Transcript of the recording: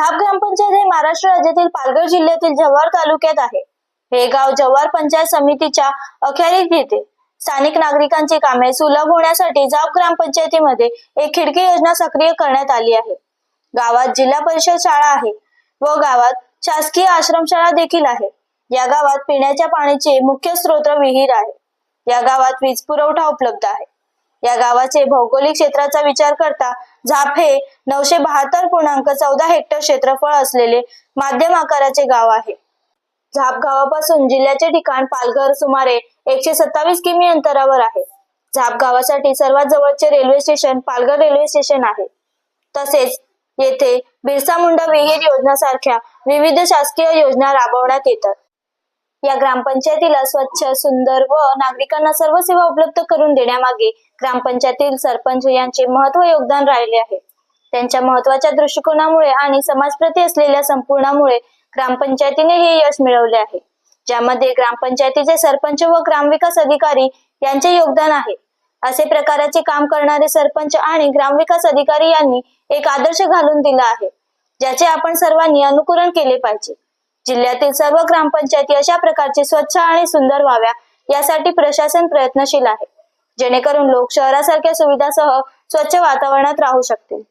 झाप ग्रामपंचायत हे महाराष्ट्र राज्यातील पालघर जिल्ह्यातील जव्हार तालुक्यात आहे. हे गाव जव्हार पंचायत समितीच्या अखेरीत येते. स्थानिक नागरिकांची कामे सुलभ होण्यासाठी जाप ग्रामपंचायतीमध्ये एक खिडकी योजना सक्रिय करण्यात आली आहे. गावात जिल्हा परिषद शाळा आहे व गावात शासकीय आश्रमशाळा देखील आहे. या गावात पिण्याच्या पाण्याचे मुख्य स्रोत विहीर आहे. या गावात वीज पुरवठा उपलब्ध आहे. या गावाचे भौगोलिक क्षेत्राचा विचार करता झाप हे नऊशे बहात्तर पूर्णांक चौदा हेक्टर क्षेत्रफळ असलेले माध्यम आकाराचे गाव आहे. झाप गावापासून जिल्ह्याचे ठिकाण पालघर सुमारे एकशे सत्तावीस किमी अंतरावर आहे. झाप गावासाठी सर्वात जवळचे railway station Palghar railway station आहे. तसेच येथे बिरसा मुंडा विहीर योजना सारख्या विविध शासकीय योजना राबवण्यात येतात. या ग्रामपंचायतीला स्वच्छ सुंदर व नागरिकांना सर्व सेवा उपलब्ध करून देण्यामागे ग्रामपंचायतील सरपंच यांचे महत्त्व योगदान राहिले आहे. त्यांच्या महत्त्वाच्या दृष्टिकोनामुळे आणि समाजप्रती असलेल्या संपूर्णामुळे ग्रामपंचायतीने हे यश मिळवले आहे. ज्यामध्ये ग्रामपंचायतीचे सरपंच व ग्रामविकास अधिकारी यांचे योगदान आहे. असे प्रकाराचे काम करणारे सरपंच आणि ग्रामविकास अधिकारी यांनी एक आदर्श घालून दिला आहे. ज्याचे आपण सर्वांनी अनुकरण केले पाहिजे. जिल्ह्यातील सर्व ग्रामपंचायती अशा प्रकारचे स्वच्छ आणि सुंदर व्हाव्या यासाठी प्रशासन प्रयत्नशील आहे. जेणेकरून लोक शहरासारख्या सुविधासह स्वच्छ वातावरणात राहू शकतील.